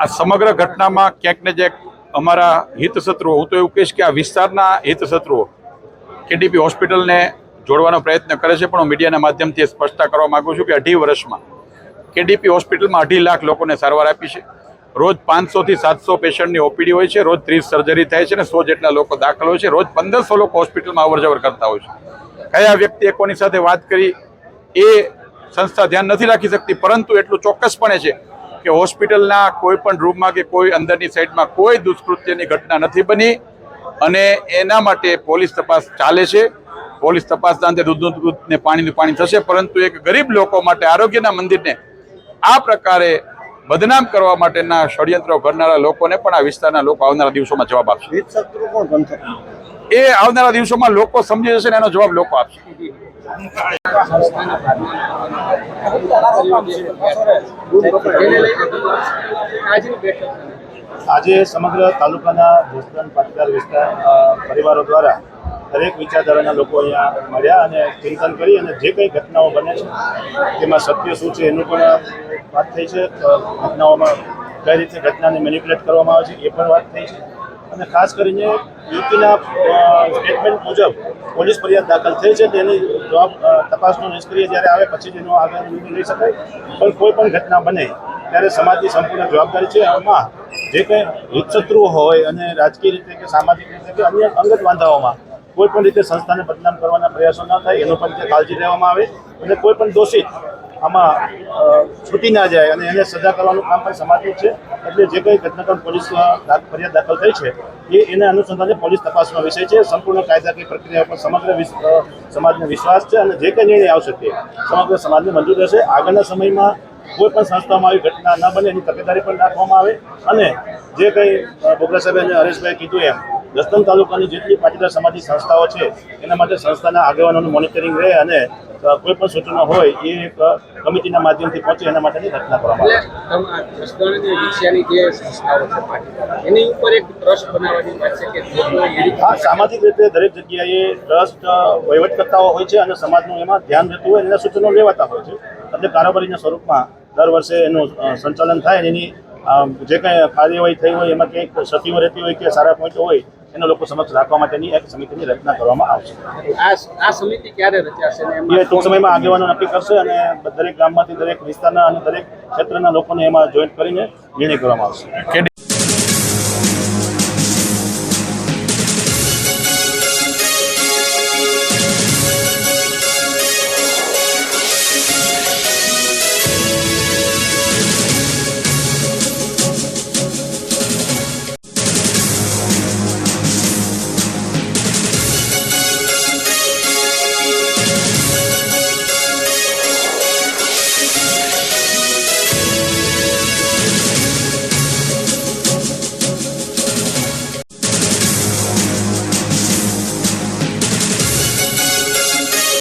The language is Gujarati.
આ સમગ્ર ઘટનામાં ક્યાંક ને ક્યાંક અમારા હિતશત્રુઓ, હું તો એવું કહીશ કે આ વિસ્તારના હિતશત્રુઓ કેડીપી હોસ્પિટલને જોડવાનો પ્રયત્ન કરે છે, પણ હું મીડિયાના માધ્યમથી સ્પષ્ટતા કરવા માગું છું કે અઢી વર્ષમાં કેડીપી હોસ્પિટલમાં અઢી લાખ લોકોને સારવાર આપી છે. રોજ પાંચસોથી સાતસો પેશન્ટની ઓપીડી હોય છે, રોજ ત્રીસ સર્જરી થાય છે અને સો જેટલા લોકો દાખલ હોય છે. રોજ પંદરસો લોકો હોસ્પિટલમાં અવરજવર કરતા હોય છે. કયા વ્યક્તિએ કોની સાથે વાત કરી એ સંસ્થા ધ્યાન નથી રાખી શકતી, પરંતુ એટલું ચોક્કસપણે છે કે હોસ્પિટલના કોઈ પણ રૂમમાં કે કોઈ અંદરની સાઈડમાં કોઈ દુષ્કૃત્યની ઘટના નથી બની અને એના માટે પોલીસ તપાસ ચાલે છે. પોલીસ તપાસના અંતે દૂધનું દૂધ પાણીનું પાણી થશે, પરંતુ એક ગરીબ લોકો માટે આરોગ્યના મંદિરને આ પ્રકારે બદનામ કરવા માટેના ષડયંત્રો કરનારા લોકોને પણ આ વિસ્તારના લોકો આવનારા દિવસોમાં જવાબ આપશે. એ આવનારા દિવસોમાં લોકો સમજી જશે એનો જવાબ લોકો આપશે. આજે સમગ્ર તાલુકાના જસદણ, પાટીદાર વિસ્તાર પરિવારો દ્વારા દરેક વિચારધારાના લોકો અહીંયા મળ્યા અને ચિંતન કરી અને જે કંઈ ઘટનાઓ બને છે, તેમાં સત્ય શું છે એનું પણ વાત થઈ છે. ઘટનાઓમાં કઈ રીતે ઘટનાને મેનિપ્યુલેટ કરવામાં આવે છે એ પણ વાત થઈ છે. અને ખાસ કરીને યુપીના સ્ટેટમેન્ટ મુજબ પોલીસ ફરિયાદ દાખલ થઈ છે, તેની જવાબ તપાસનો નિષ્ક્રિય જ્યારે આવે પછી તેનો આગળ નિર્ણય લઈ શકાય. પણ કોઈ પણ ઘટના બને ત્યારે સમાજની સંપૂર્ણ જવાબદારી છે. આમાં જે કંઈ હિતશત્રુઓ હોય અને રાજકીય રીતે કે સામાજિક રીતે કે અન્ય અંગત વાંધાઓમાં કોઈ પણ રીતે સંસ્થાને બદનામ કરવાના પ્રયાસો ન થાય, એનો પણ કાળજી લેવામાં આવે અને કોઈ પણ દોષિત આમાં છૂટી ના જાય અને એને સજા કરવાનું કામ પણ સમાજનું છે. એટલે જે કંઈ ઘટનાક્રમ પોલીસમાં ફરિયાદ દાખલ થઈ છે, એ એના અનુસંધાને પોલીસ તપાસનો વિષય છે. સંપૂર્ણ કાયદાકીય પ્રક્રિયા પર સમગ્ર સમાજને વિશ્વાસ છે અને જે કંઈ નિર્ણય આવશે તે સમગ્ર સમાજને મંજૂર રહેશે આગળના સમયમાં કોઈ પણ સંસ્થામાં આવી ઘટના ન બને એની તકેદારી પણ રાખવામાં આવે અને જે કંઈ બોગરા સાહેબે અને હરેશભાઈ કીધું એમ, જસદણ તાલુકાની જેટલી પાટીદાર સમાજની સંસ્થાઓ છે, એના માટે સંસ્થાના આગેવાનોનું મોનિટરિંગ રહે અને કોઈ પણ સૂચનો હોય એ એક કમિટીના માધ્યમથી પહોંચે એના માટેની રચના કરવામાં આવે જસદણની વિષયાની જે સંસ્થાઓ છે એની ઉપર એક ટ્રસ્ટ બનાવવાની વાત છે કે હા સામાજિક રીતે દરેક જગ્યાએ ટ્રસ્ટ વહીવટકર્તાઓ હોય છે અને સમાજનું એમાં ધ્યાન રહેતું હોય એના સૂચનો લેવાતા હોય છે. એટલે કારોબારીના સ્વરૂપમાં દર વર્ષે એનું સંચાલન થાય અને એની જે કંઈ કાર્યવાહી થઈ હોય એમાં કંઈક ક્ષતિઓ રહેતી હોય કે સારા પોઈન્ટ હોય એના લોકો સમક્ષ રાખવા માટેની એક સમિતિની રચના કરવામાં આવશે. આ આ સમિતિ ક્યારે રચાશે એ ટૂંક સમયમાં આગેવાનો નક્કી કરશે અને દરેક ગામમાંથી દરેક વિસ્તારના અને દરેક ક્ષેત્રના લોકોને એમાં જોઈન્ટ કરીને નિર્ણય કરવામાં આવશે.